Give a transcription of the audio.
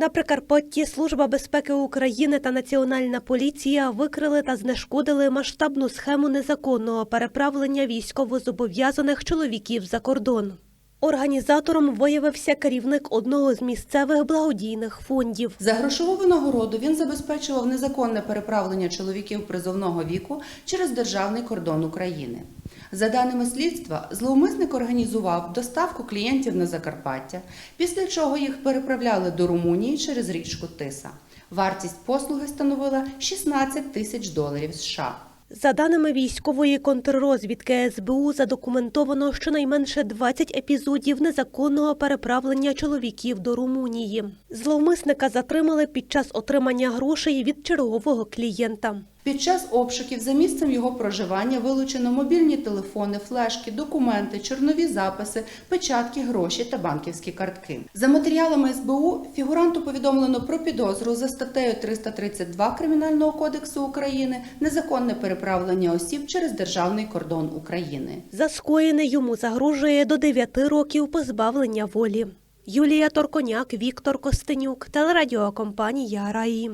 На Прикарпатті Служба безпеки України та Національна поліція викрили та знешкодили масштабну схему незаконного переправлення військовозобов'язаних чоловіків за кордон. Організатором виявився керівник одного з місцевих благодійних фондів. За грошову винагороду він забезпечував незаконне переправлення чоловіків призовного віку через державний кордон України. За даними слідства, зловмисник організував доставку клієнтів на Закарпаття, після чого їх переправляли до Румунії через річку Тиса. Вартість послуги становила 16 тисяч доларів США. За даними військової контррозвідки СБУ, задокументовано щонайменше 20 епізодів незаконного переправлення чоловіків до Румунії. Зловмисника затримали під час отримання грошей від чергового клієнта. Під час обшуків за місцем його проживання вилучено мобільні телефони, флешки, документи, чорнові записи, печатки, гроші та банківські картки. За матеріалами СБУ фігуранту повідомлено про підозру за статтею 332 Кримінального кодексу України незаконне переправлення осіб через державний кордон України. За скоєне йому загрожує до 9 років позбавлення волі. Юлія Торконяк, Віктор Костенюк, телерадіокомпанія Раї.